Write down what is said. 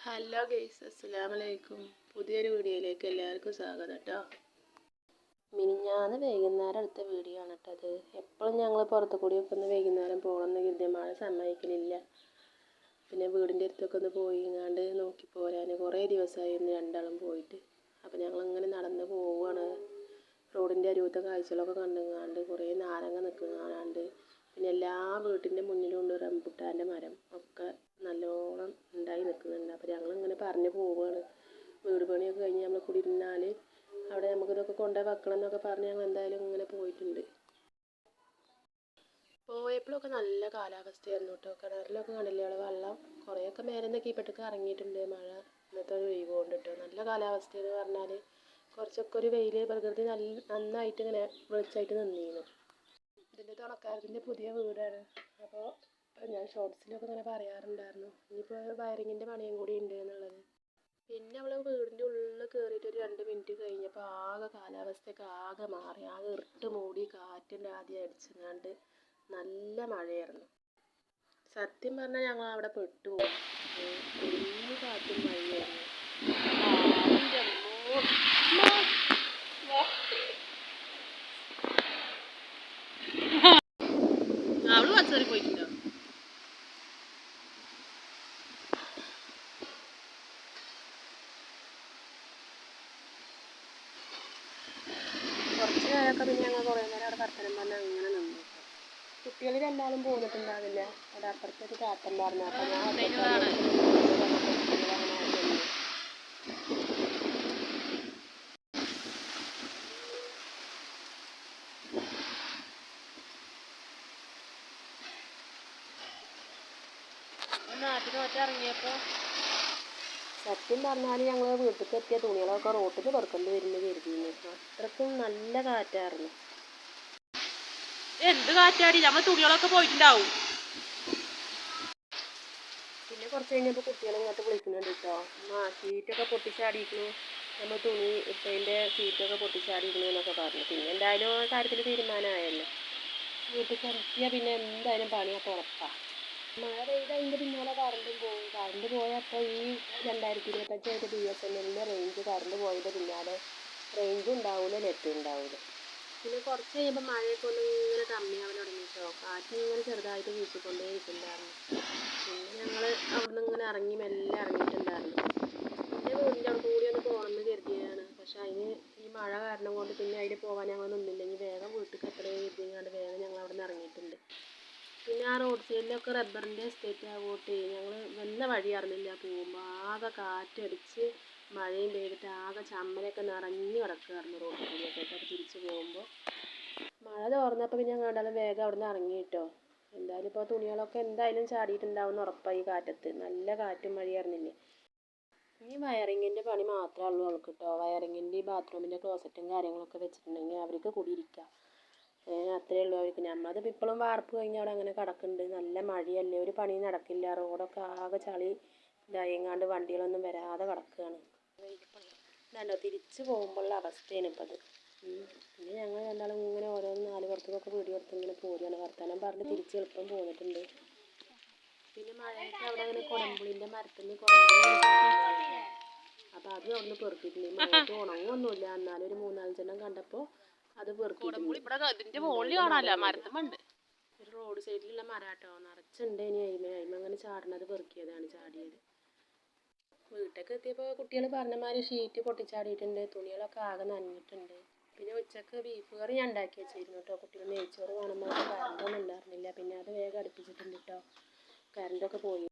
Hello guys അസ്സലാമു അലൈക്കും പുതിയൊരു വീഡിയോയിലേക്ക് എല്ലാവർക്കും സ്വാഗതം കേട്ടോ മിനിഞ്ഞാന്ന് വൈകുന്നേരം എടുത്ത വീഡിയോ ആണ് കേട്ടോ അത്. എപ്പോഴും ഞങ്ങൾ പുറത്തു കൂടിയൊക്കെ ഒന്ന് വൈകുന്നേരം പോകണമെന്ന് കരുതിയ മഴ സമ്മതിക്കലില്ല. പിന്നെ വീടിന്റെ അടുത്തൊക്കെ ഒന്ന് പോയി ഇങ്ങാണ്ട് നോക്കി പോരാൻ കുറേ ദിവസമായിരുന്നു രണ്ടാളും പോയിട്ട്. അപ്പോൾ ഞങ്ങളിങ്ങനെ നടന്ന് പോവുകയാണ് റോഡിന്റെ അരുവത്തെ കാഴ്ചകളൊക്കെ കണ്ടുങ്ങാണ്ട് കുറേ നാരങ്ങ വീട് പണിയൊക്കെ കഴിഞ്ഞ് നമ്മൾ കുടിയിരുന്നാൽ അവിടെ നമുക്കിതൊക്കെ കൊണ്ടുപോയി വെക്കണം എന്നൊക്കെ പറഞ്ഞ് ഞങ്ങൾ എന്തായാലും ഇങ്ങനെ പോയിട്ടുണ്ട്. പോയപ്പോഴൊക്കെ നല്ല കാലാവസ്ഥയായിരുന്നു കേട്ടോ. കിണറിലൊക്കെ കണ്ടില്ലേ അവിടെ വെള്ളം? കുറേയൊക്കെ മേലെ കീപ്പട്ടൊക്കെ ഇറങ്ങിയിട്ടുണ്ട് മഴ ഇന്നത്തെ ഒരു ഒഴിവ് കൊണ്ട് കേട്ടോ. നല്ല കാലാവസ്ഥ എന്ന് പറഞ്ഞാൽ കുറച്ചൊക്കെ ഒരു വെയിൽ പ്രകൃതി നല്ല നന്നായിട്ട് ഇങ്ങനെ വെളിച്ചായിട്ട് നിന്നിരുന്നു ഇതിന്റെ തുണക്കാരത്തിന്റെ പുതിയ വീടാണ്. അപ്പോൾ ഞാൻ ഷോർട്സിലൊക്കെ ഇങ്ങനെ പറയാറുണ്ടായിരുന്നു. ഇനിയിപ്പോൾ വയറിങ്ങിന്റെ പണിയും കൂടി ഉണ്ട് എന്നുള്ളത്. പിന്നെ അവൾ വീടിന്റെ ഉള്ളിൽ കയറിയിട്ട് ഒരു രണ്ട് മിനിറ്റ് കഴിഞ്ഞപ്പോൾ ആകെ കാലാവസ്ഥയൊക്കെ ആകെ മാറി. ആകെ ഇരുട്ട് മൂടി കാറ്റിന്റെ ആദ്യം അടിച്ചങ്ങാണ്ട് നല്ല മഴയായിരുന്നു. സത്യം പറഞ്ഞാൽ ഞങ്ങൾ അവിടെ പെട്ടുപോകും വലിയ കാറ്റും മഴയായിരുന്നു നേരമൊക്കെ പിന്നെ ഞങ്ങൾ കുറേ നേരം അവിടെ വർത്തനം പറഞ്ഞ് അങ്ങനെ നിന്നു കുട്ടികൾ രണ്ടാളും പോന്നിട്ടുണ്ടാവില്ല അവിടെ അപ്പുറത്തൊരു പറഞ്ഞു അപ്പം ഞാൻ നാട്ടിൽ നോറ്റ് ഇറങ്ങിയപ്പോൾ സത്യം പറഞ്ഞാൽ ഞങ്ങൾ വീട്ടിലേക്ക് എത്തിയ തുണികളൊക്കെ റോട്ടിൽ പെറുക്കേണ്ടി വരുന്നു കരുതിയിരുന്നു അത്രക്കും നല്ല കാറ്റായിരുന്നു. എന്ത് കാറ്റാടി? നമ്മൾ തുണികളൊക്കെ പോയിട്ടുണ്ടാവും. പിന്നെ കുറച്ച് കഴിഞ്ഞപ്പോൾ കുട്ടികൾ ഇങ്ങോട്ട് വിളിക്കുന്നുണ്ട് കേട്ടോ ആ സീറ്റൊക്കെ പൊട്ടിച്ചാടിയിരിക്കുന്നു നമ്മൾ തുണി ഇപ്പതിന്റെ സീറ്റൊക്കെ പൊട്ടിച്ചാടിയിരിക്കുന്നു എന്നൊക്കെ പറഞ്ഞു. പിന്നെ എന്തായാലും ആ കാര്യത്തിൽ തീരുമാനമായല്ലോ. വീട്ടിൽ കിടത്തിയാൽ പിന്നെ എന്തായാലും പണിയൊക്കെ ഉറപ്പാണ് മഴ പെയ്ത് അതിന്റെ പിന്നാലെ കറണ്ടും പോകും കറണ്ട് പോയപ്പോൾ ഈ രണ്ടായിരത്തി ഇരുപത്തഞ്ച് ഇരുപത്തഞ്ചായിട്ട് ബി എസ് എൻ എല്ലിന്റെ റേഞ്ച് കറണ്ട് പോയത് പിന്നാലെ റേഞ്ചും ഉണ്ടാവില്ല നെറ്റും ഉണ്ടാവില്ല പിന്നെ കുറച്ച് കഴിയുമ്പോൾ മഴയൊക്കെ ഒന്ന് ഇങ്ങനെ കമ്മിയാവാൻ തുടങ്ങിയിട്ടോ കാറ്റ് ഇങ്ങനെ ചെറുതായിട്ട് വീശിക്കൊണ്ടേ ഇരിക്കുന്നുണ്ടായിരുന്നു പിന്നെ ഞങ്ങൾ അവിടുന്ന് ഇങ്ങനെ ഇറങ്ങി മെല്ലെ ഇറങ്ങിയിട്ടുണ്ടായിരുന്നു. എന്റെ വീടിന്റെ അവിടെ കൂടി ഒന്ന് പോകണമെന്ന് കരുതിയതാണ്. പക്ഷെ അതിന് ഈ മഴ കാരണം കൊണ്ട് പിന്നെ അതിൽ പോകാൻ ഞങ്ങൾ നിന്നില്ല ഇനി വേഗം വീട്ടിൽ എത്രയോ കരുതിങ്ങാണ്ട് വേഗം ഞങ്ങൾ അവിടെ നിന്ന് ഇറങ്ങിയിട്ടുണ്ട് പിന്നെ ആ റോഡ് സൈഡിലൊക്കെ റബ്ബറിന്റെ എസ്റ്റേറ്റ് ആവോട്ടെ ഞങ്ങൾ വന്ന വഴി അറിഞ്ഞില്ല. പോകുമ്പോൾ ആകെ കാറ്റടിച്ച് മഴയും പെയ്തിട്ട് ആകെ ചമ്മലൊക്കെ നിറഞ്ഞു കിടക്കുകയായിരുന്നു റോഡ് സൈഡിലൊക്കെ അപ്പോൾ തിരിച്ച് പോകുമ്പോൾ മഴ തോർന്നപ്പോൾ പിന്നെ ഞങ്ങൾ രണ്ടാളും വേഗം അവിടെ നിന്ന് ഇറങ്ങി കേട്ടോ. എന്തായാലും ഇപ്പോൾ തുണികളൊക്കെ എന്തായാലും ചാടിയിട്ടുണ്ടാവും എന്ന് ഉറപ്പായി ഈ കാറ്റത്ത്. നല്ല കാറ്റും മഴയും മഴയായിരുന്നില്ലേ ഇനി വയറിങ്ങിന്റെ പണി മാത്രമേ ഉള്ളൂ അവൾക്ക് കേട്ടോ. വയറിങ്ങിന്റെ ഈ ബാത്റൂമിന്റെ ക്ലോസറ്റും കാര്യങ്ങളൊക്കെ വെച്ചിട്ടുണ്ടെങ്കിൽ അവർക്ക് കുടിയിരിക്കാം അത്രയേ ഉള്ളൂ. അവർക്ക് നമ്മളത് ഇപ്പോഴും വാർപ്പ് കഴിഞ്ഞ് അവിടെ അങ്ങനെ കിടക്കുന്നുണ്ട് നല്ല മഴയല്ലേ. ഒരു പണി നടക്കില്ല. റോഡൊക്കെ ആകെ ചളി ഇതായെങ്ങാണ്ട് വണ്ടികളൊന്നും വരാതെ കിടക്കുകയാണ് ഇതാണ്ടോ തിരിച്ച് പോകുമ്പോഴുള്ള അവസ്ഥയാണ് ഇപ്പം അത്. പിന്നെ ഞങ്ങൾ രണ്ടാളും ഇങ്ങനെ ഓരോന്ന് നാല് പുറത്തേക്കൊക്കെ വീഡിയോ എടുത്ത് ഇങ്ങനെ പോരുകയാണ് വർത്താനം പറഞ്ഞ് തിരിച്ച് എളുപ്പം പോന്നിട്ടുണ്ട്. പിന്നെ മഴയൊക്കെ അവിടെ അങ്ങനെ കുടമ്പുളിന്റെ മരത്തിന് നിന്ന് കുടംപുളി അപ്പോൾ അവിടെ അവിടുന്ന് പെറുക്കിയിട്ടുണ്ട്. മഴയത്ത് ഉണങ്ങൊന്നുമില്ല. എന്നാലും ഒരു മൂന്നാലഞ്ചെണ്ണം കണ്ടപ്പോൾ അത് ഇതിന്റെ മുകളിൽ കാണാല്ല മരത്തുമുണ്ട് ഒരു റോഡ് സൈഡിലുള്ള മരാട്ടോ. നിറച്ചുണ്ട് ഇനി അയിമ. അയിമ അങ്ങനെ ചാടണത് പെറുക്കിയതാണ് ചാടിയത്. വീട്ടിലേക്ക് എത്തിയപ്പോൾ കുട്ടികൾ പറഞ്ഞ മാതിരി ഷീറ്റ് പൊട്ടിച്ചാടിയിട്ടുണ്ട്. തുണികളൊക്കെ ആകെ നനഞ്ഞിട്ടുണ്ട്. പിന്നെ ഉച്ചയ്ക്ക് ബീഫ് കറി ഞാൻ ഉണ്ടാക്കി വെച്ചിരുന്നു കേട്ടോ. കുട്ടികൾ നെയ്ച്ചോറ് കാണുമ്പോൾ കറണ്ടൊന്നും ഉണ്ടായിരുന്നില്ല. പിന്നെ അത് വേഗം അടുപ്പിച്ചിട്ടുണ്ട് കേട്ടോ. കറണ്ടൊക്കെ പോയി.